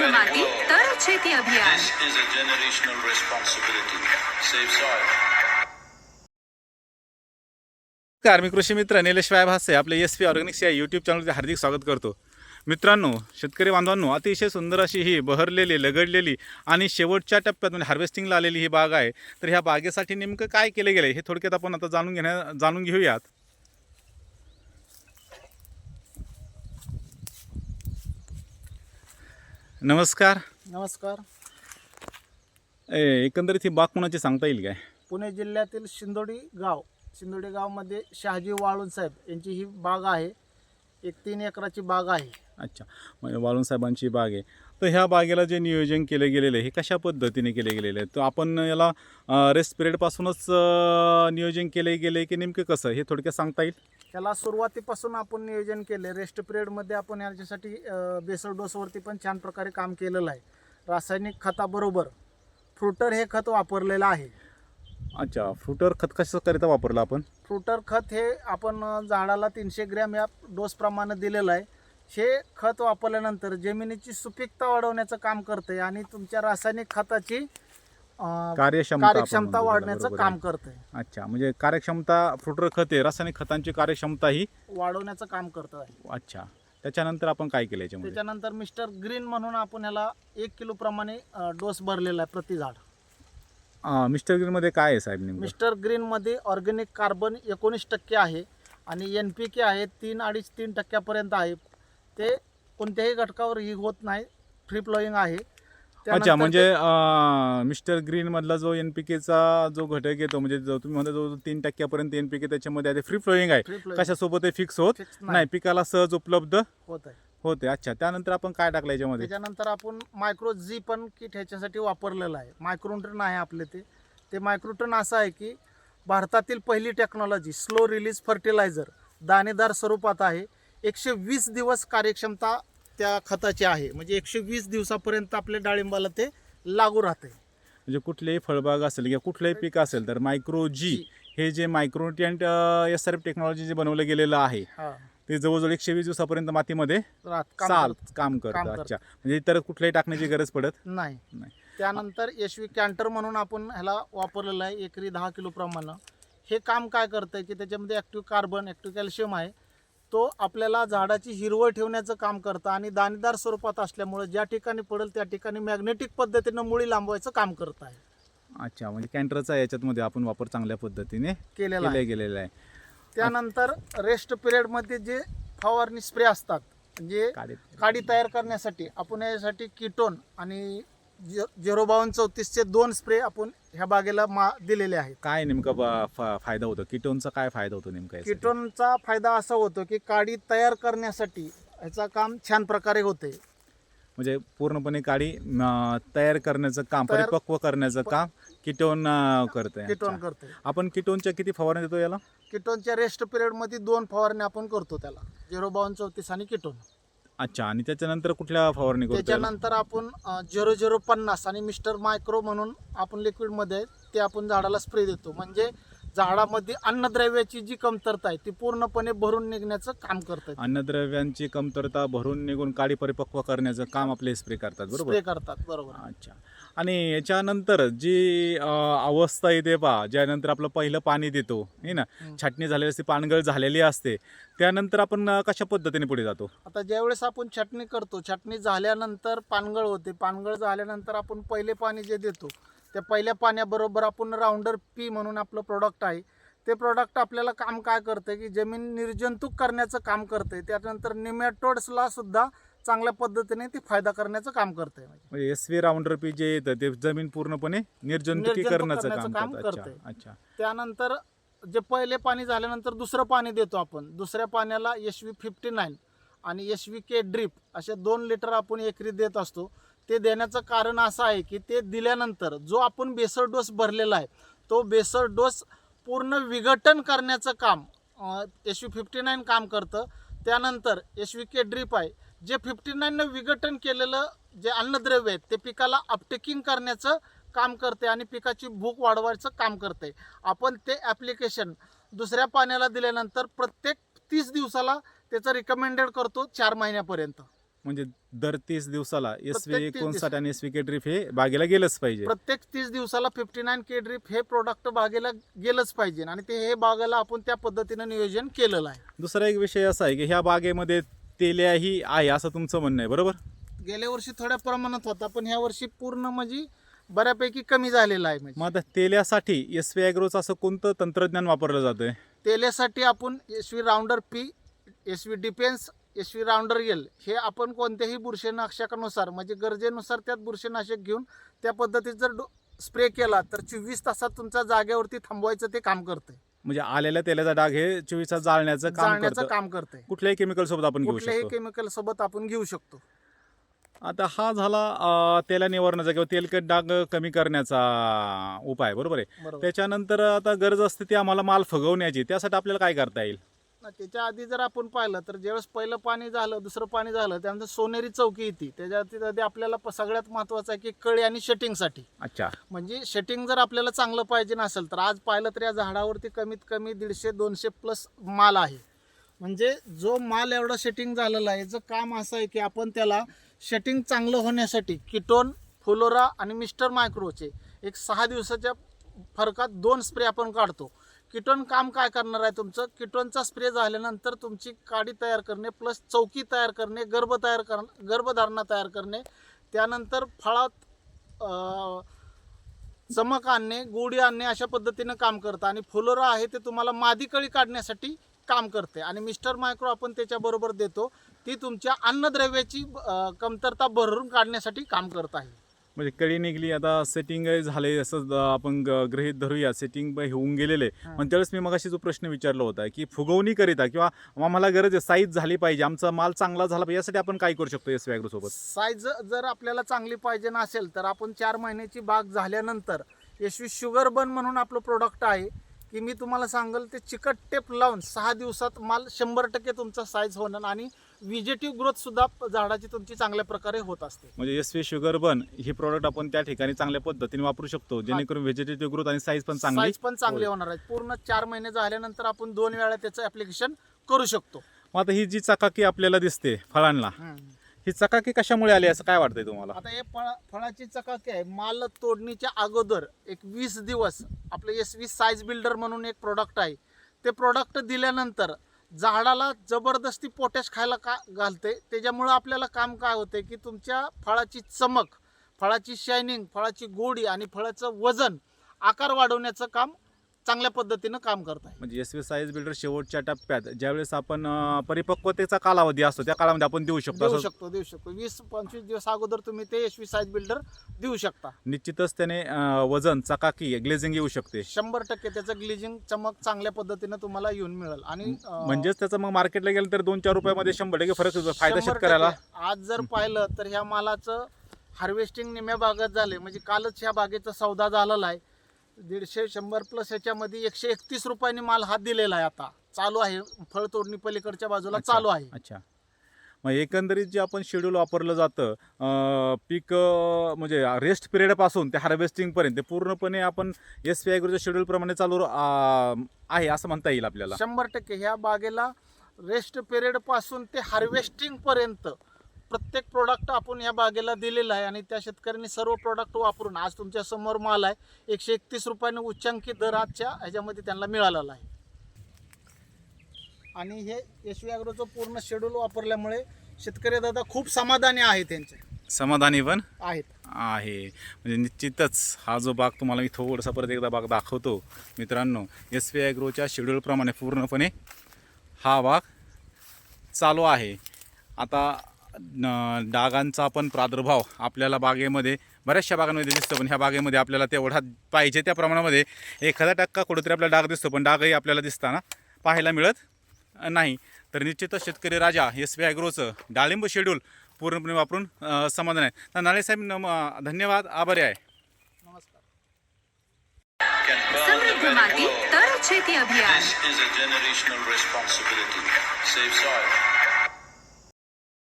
शुद्ध माती तरच शेती अभियान This is a generational responsibility. Save soil. नमस्कार मी कृषी मित्र निलेश वाय भासे आपले एस पी ऑर्गॅनिक्स या यूट्यूब चॅनलचे हार्दिक स्वागत करतो मित्रांनो शेतकरी बांधवांनो अतिशय सुंदर अशी ही बहरलेली लगडलेली आणि शेवटच्या टप्प्यात म्हणजे हार्वेस्टिंगला आलेली ही बाग आहे तर ह्या बागेसाठी नेमकं काय केले गेले हे थोडक्यात आपण आता जाणून घेण्या जाणून घेऊयात नमस्कार. नमस्कार. ए, एकंदरीत ही बाग कोणाची सांगता येईल काय? पुणे जिल्ह्यातील शिंदोडी गाव शिंदोडी गावमध्ये शहाजी वाळून साहेब यांची ही बाग आहे. एक तीन एकराची बाग आहे. अच्छा. म्हणजे वाळून साहेबांची बाग आहे. तर ह्या बागेला जे नियोजन केले गेलेलं आहे हे कशा पद्धतीने केले गेलेले आहे तर आपण याला रेस्ट पिरियडपासूनच नियोजन केले गेले की नेमकं कसं? हे थोडक्यात सांगता येईल? त्याला सुरुवातीपासून आपण नियोजन केले. रेस्ट पिरियडमध्ये आपण याच्यासाठी बेसल डोसवरती पण छान प्रकारे काम केलेलं आहे. रासायनिक खताबरोबर फ्रुटर हे खत वापरलेलं आहे. अच्छा फ्रुटर खत कसं करिता वापरलं आपण? फ्रुटर खत हे आपण झाडाला तीनशे ग्रॅम या डोसप्रमाणे दिलेलं आहे. हे खत वापरल्यानंतर जमिनीची सुपीकता वाढवण्याचं काम करते आणि तुमच्या रासायनिक खताची कार्यक्षमता वाढण्याचं काम. करते अच्छा म्हणजे कार्यक्षमता फ्रुटर खत आहे रासायनिक खतांची कार्यक्षमता ही वाढवण्याचं काम करत आहे अच्छा त्याच्यानंतर आपण काय केलं त्याच्यानंतर मिस्टर ग्रीन म्हणून आपण ह्याला एक किलो प्रमाणे डोस भरलेला आहे प्रति झाड. मिस्टर ग्रीनमध्ये काय आहे साहेब मिस्टर ग्रीन मध्ये ऑर्गॅनिक कार्बन एकोणीस टक्के आहे आणि एन पी के आहे तीन अडीच तीन टक्क्यापर्यंत आहे. ते कोणत्याही घटकावर ही होत नाही. फ्री फ्लोईंग आहे. अच्छा म्हणजे मिस्टर ग्रीन मधला जो एन पी केचा जो घटक येतो म्हणजे जो तुम्ही म्हणता जो तीन टक्क्यापर्यंत एन पी के त्याच्यामध्ये आहे फ्री फ्लोईंग आहे. कशासोबत फिक्स होत? नाही. पिकाला सहज उपलब्ध होत आहे. होते. अच्छा त्यानंतर आपण काय टाकलं याच्यामध्ये? त्याच्यानंतर आपण मायक्रो जी पण किट ह्याच्यासाठी वापरलेलं आहे. मायक्रोटन आहे आपले ते. ते मायक्रोटन असं आहे की भारतातील पहिली टेक्नॉलॉजी स्लो रिलीज फर्टिलायझर दाणेदार स्वरूपात आहे. एकशे वीस दिवस कार्यक्षमता त्या खताची आहे. म्हणजे एकशे वीस दिवसापर्यंत आपल्या डाळिंबाला ते लागू राहते. म्हणजे कुठलेही फळबाग असेल किंवा कुठलंही पीक असेल तर मायक्रो जी हे जे micronutrient S R F technology जे बनवलं गेलेलं आहे हा. ते जवळजवळ एकशे वीस दिवसापर्यंत मातीमध्ये चाल काम करतं. अच्छा. म्हणजे इतर कुठल्याही टाकण्याची गरज पडत नाही. नाही. त्यानंतर यशवी कॅन्टर म्हणून आपण ह्याला वापरलेलं आहे एकरी दहा किलो प्रमाणे. हे काम काय करतं की त्याच्यामध्ये ॲक्टिव्ह कार्बन ॲक्टिव्ह कॅल्शियम आहे. तो आपल्याला झाडाची हिरवळ ठेवण्याचं काम करतं आणि दाणेदार स्वरूपात असल्यामुळे ज्या ठिकाणी पडेल त्या ठिकाणी मॅग्नेटिक पद्धतीनं मुळी लांबवायचं काम करत आहे. अच्छा म्हणजे कॅन्टरचा याच्यामध्ये आपण वापर चांगल्या पद्धतीने केलेलं केला आहे. गेलेला आहे. त्यानंतर रेस्ट पिरियडमध्ये जे फवारणी स्प्रे असतात म्हणजे काडे काडी तयार करण्यासाठी आपण यासाठी किटोन आणि झिरो बावन्न चौतीसचे दोन स्प्रे आपण ह्या बागेला मा दिलेले आहेत. काय नेमका बा- फा- फायदा होतो? किटोनचा काय फायदा होतो नेमका यासाठी? किटोनचा फायदा असा होतो की काडी तयार करण्यासाठी ह्याचा काम छान प्रकारे होते म्हणजे पूर्णपणे काडी म, तयार करण्याचं काम तयार- परिपक्व करण्याचं काम किटोन अं, करतंय. किटोन अच्छा. करते आपण किटोनच्या किती फवारणी देतो याला? किटोनच्या रेस्ट पिरियडमध्ये दोन फवारणी आपण करतो त्याला. झिरो बावन्न चौतीस आणि किटोन. अच्छा आणि त्याच्यानंतर कुठल्या फवारणी करतो त्याच्यानंतर आपण झिरो झिरो पन्नास आणि मिस्टर मायक्रो म्हणून आपण लिक्विडमध्ये ते आपण झाडाला स्प्रे देतो. म्हणजे झाडामध्ये अन्नद्रव्याची जी कमतरता आहे ती पूर्णपणे भरून निघण्याचं काम करतात अन्नद्रव्यांची कमतरता भरून निघून काडी परिपक्व करण्याचं काम आपले स्प्रे करतात बरोबर? स्प्रे करतात बरोबर. अच्छा. आणि याच्यानंतर जी अं, अवस्था येते पहा ज्यानंतर आपलं पहिलं पाणी देतो हे ना. छाटणी झालेली असते पानगळ झालेली असते त्यानंतर आपण अं, कशा पद्धतीने पुढे जातो? आता ज्यावेळेस आपण छाटणी करतो छाटणी झाल्यानंतर पानगळ होते. पानगळ झाल्यानंतर आपण पहिले पाणी जे देतो त्या पहिल्या पाण्याबरोबर आपण राऊंडर पी म्हणून आपलं प्रोडक्ट आहे. ते प्रोडक्ट आपल्याला काम काय करतं की जमीन निर्जंतुक करण्याचं काम करते त्यानंतर निमॅटोड्सला सुद्धा चांगल्या पद्धतीने ते फायदा करण्याचं काम करते म्हणजे. एस व्ही राऊंडर पी जे येतं ते जमीन पूर्णपणे निर्जंतुकीकरणाचं निर्जंतुक काम करण्याचं करतं काम अच्छा अच्छा. त्यानंतर जे पहिले पाणी झाल्यानंतर दुसरं पाणी देतो आपण. दुसऱ्या पाण्याला एस व्ही फिफ्टी नाईन आणि एस व्ही के ड्रीप असे दोन लिटर आपण एकरी देत असतो. ते देण्याचं कारण असं आहे की ते दिल्यानंतर जो आपण बेसर डोस भरलेला आहे तो बेसर डोस पूर्ण विघटन करण्याचं काम एस व्ही फिफ्टी नाईन काम करतं. त्यानंतर एस व्ही के ड्रीप आहे जे फिफ्टी नाईननं विघटन केलेलं जे अन्नद्रव्य आहेत ते पिकाला अपटेकिंग करण्याचं काम करते आणि पिकाची भूक वाढवायचं काम करते आपण ते ॲप्लिकेशन दुसऱ्या पाण्याला दिल्यानंतर प्रत्येक तीस दिवसाला त्याचं रिकमेंडेड करतो चार महिन्यापर्यंत. म्हणजे दर तीस दिवसाला एस व्ही प्रत्येक एकोणसाठ आणि एस व्ही के ड्रीप हे बागेला गेलंच पाहिजे. प्रत्येक तीस दिवसाला फिफ्टी नाईन के ड्रिप हे प्रोडक्ट बागेला गेलंच पाहिजे. आणि ते हे बागेला आपण त्या पद्धतीनं नियोजन केलेलं आहे. दुसरा एक विषय असा आहे की ह्या बागेमध्ये तेल्याही आहे असं तुमचं म्हणणं आहे बरोबर? गेल्या वर्षी थोड्या प्रमाणात होता पण ह्या वर्षी पूर्ण म्हणजे बऱ्यापैकी कमी झालेला आहे म्हणजे. मग आता तेल्यासाठी एस व्ही ॲग्रोचं असं कोणतं तंत्रज्ञान वापरलं जातंय? तेल्यासाठी आपण S V rounder P S V defence S V rounder L हे आपण कोणत्याही बुरशीनाशकानुसार म्हणजे गरजेनुसार त्यात बुरशीनाशक घेऊन त्या पद्धतीत जर स्प्रे केला तर चोवीस तासात तुमच्या जागेवरती थांबवायचं ते काम करते म्हणजे आलेल्या तेलाचा डाग हे चोवीस तास जाळण्याचं काम जाळण्याचं करतं. काम करते कुठल्याही केमिकल सोबत आपण घेऊ कुठल्याही शकतो. केमिकल सोबत आपण घेऊ शकतो. आता हा झाला अं, तेला निवारणाचा किंवा तेलकट डाग कमी करण्याचा उपाय बरोबर आहे? बरोबर. त्याच्यानंतर आता गरज असते ती आम्हाला माल फगवण्याची. त्यासाठी आपल्याला काय करता येईल? ना त्याच्या आधी जर आपण पाहिलं तर ज्यावेळेस पहिलं पाणी झालं दुसरं पाणी झालं त्यानंतर सोनेरी चौकी येते. त्याच्या आधी आपल्याला प- सगळ्यात महत्वाचं आहे की कळी आणि शेटिंगसाठी. अच्छा. म्हणजे शेटिंग जर आपल्याला चांगलं पाहिजे नसेल तर आज पाहिलं तर या झाडावरती कमीत कमी दीडशे दोनशे प्लस माल आहे. म्हणजे जो माल एवढा शेटिंग झालेला आहे याचं काम असं आहे की आपण त्याला शेटिंग चांगलं होण्यासाठी किटोन फ्लोरा आणि मिस्टर मायक्रोचे एक सहा दिवसाच्या फरकात दोन स्प्रे आपण काढतो. किटोन काम काय करणार आहे तुमचं? किटोनचा स्प्रे झाल्यानंतर तुमची काडी तयार करणे प्लस चौकी तयार करणे गर्भ तयार कर गर्भधारणा तयार करणे त्यानंतर फळात चमक आणणे गोडी आणणे अशा पद्धतीनं काम करतं. आणि फुलोरा आहे ते तुम्हाला मादीकळी काढण्यासाठी काम करते. आणि मिस्टर मायक्रो आपण त्याच्याबरोबर देतो. ती तुमच्या अन्नद्रव्याची कमतरता भरून काढण्यासाठी काम करत आहे. म्हणजे कळी निघली आता सेटिंग झाले असं आपण गृहीत धरूया. सेटिंग होऊन गेलेले. पण त्यावेळेस मी मगाशी जो प्रश्न विचारला होता की फुगवणी करिता किंवा आम्हाला गरज आहे साईज झाली पाहिजे आमचा माल चांगला झाला पाहिजे यासाठी आपण काय करू शकतो एस व्याग्रो सोबत? साईज जर आपल्याला चांगली पाहिजे नसेल तर आपण चार महिन्याची बाग झाल्यानंतर यशवी शुगर बन म्हणून आपलं प्रोडक्ट आहे की मी तुम्हाला सांगेल ते चिकट टेप लावून सहा दिवसात माल शंभर टक्के तुमचा साईज होणार आणि विजेटिव्ह ग्रोथ सुद्धा झाडाची तुमची चांगल्या प्रकारे होत असते. म्हणजे एस व्ही शुगर बन ही प्रोडक्ट आपण त्या ठिकाणी चांगल्या पद्धतीने वापरू शकतो जेणेकरून व्हेजिटेटिव्ह ग्रोथ आणि साईज पण चांगली साईज पण चांगली. होणार आहे. पूर्ण चार महिने झाल्यानंतर आपण दोन वेळा त्याचं ऍप्लिकेशन करू शकतो. मग आता ही जी चकाकी आपल्याला दिसते फळांना ही. चकाकी कशामुळे आली? असं काय वाटतंय तुम्हाला? आता हे फळ फळाची चकाकी आहे. माल तोडणीच्या अगोदर एक वीस दिवस आपलं एस वीस साईज बिल्डर म्हणून एक प्रोडक्ट आहे. ते प्रोडक्ट दिल्यानंतर झाडाला जबरदस्ती पोटॅश खायला का घालते? त्याच्यामुळं आपल्याला काम काय होते की तुमच्या फळाची चमक फळाची शायनिंग फळाची गोडी आणि फळाचं वजन आकार वाढवण्याचं काम चांगल्या पद्धतीनं काम करत आहे म्हणजे एस व्ही साईज बिल्डर शेवटच्या टप्प्यात ज्यावेळेस आपण अं, परिपक्वतेचा कालावधी असतो त्या कालामध्ये आपण देऊ शकतो देऊ असं शकतो देऊ शकतो. वीस पंचवीस दिवस अगोदर तुम्ही ते एस साईज बिल्डर देऊ शकता. निश्चितच त्याने अं, वजन चकाकी ग्लेझिंग येऊ शकते. शंभर टक्के त्याचं ग्लिजिंग चमक चांगल्या पद्धतीनं तुम्हाला येऊन मिळेल. आणि अं, म्हणजेच त्याचं मग मार्केटला गेलं तर दोन चार रुपयामध्ये शंभर टक्के फरक होतो. फायदा शंभर शेतकऱ्याला. टक्के. आज जर पाहिलं तर ह्या मालाचं हार्वेस्टिंग निम्या भागात झाले म्हणजे कालच ह्या बागेचा सौदा झालेला आहे. दीडशे शंभर प्लस ह्याच्यामध्ये एकशे एकतीस रुपयांनी माल हात दिलेला आहे आता. चालू आहे. फळ तोडणी पलीकडच्या बाजूला अच्छा, चालू आहे. अच्छा. मग एकंदरीत जे आपण शेड्यूल वापरलं जातं अं, पीक अं, म्हणजे रेस्ट पिरियडपासून ते हार्वेस्टिंगपर्यंत ते पूर्णपणे आपण एस पी आयग्रोच्या शेड्यूलप्रमाणे चालू आहे असं म्हणता येईल आपल्याला. शंभर टक्के. ह्या बागेला रेस्ट पिरियडपासून ते हार्वेस्टिंग पर्यंत प्रत्येक प्रोडक्ट आपण या बागेला दिलेलं आहे आणि त्या शेतकऱ्यांनी सर्व प्रोडक्ट वापरून आज तुमच्यासमोर माल आहे. एकशे एकतीस रुपयाने उच्चांकी दर आजच्या ह्याच्यामध्ये त्यांना मिळालेला आहे. आणि हे यशवी अॅग्रोचं पूर्ण शेड्यूल वापरल्यामुळे शेतकरी दादा खूप समाधानी आहे त्यांचे. समाधानी पण? आहेत. आहे. म्हणजे निश्चितच हा जो बाग तुम्हाला मी थोडासा परत एकदा बाग दाखवतो. मित्रांनो एस पी ॲग्रोच्या शेड्यूलप्रमाणे पूर्णपणे हा बाग चालू आहे. आता डागांचा पण प्रादुर्भाव आपल्याला बागेमध्ये बऱ्याचशा बागांमध्ये दिसतो पण ह्या बागेमध्ये आपल्याला तेवढा पाहिजे त्या प्रमाणामध्ये एखादा टक्का कुठेतरी आपल्याला डाग दिसतो पण डागही आपल्याला दिसताना पाहायला मिळत नाही. तर निश्चितच शेतकरी राजा एस बी ॲग्रोचं डाळिंब शेड्यूल पूर्णपणे वापरून समाधान आहे. तर नाळेसाहेब नम धन्यवाद आभारी आहे. नमस्कार.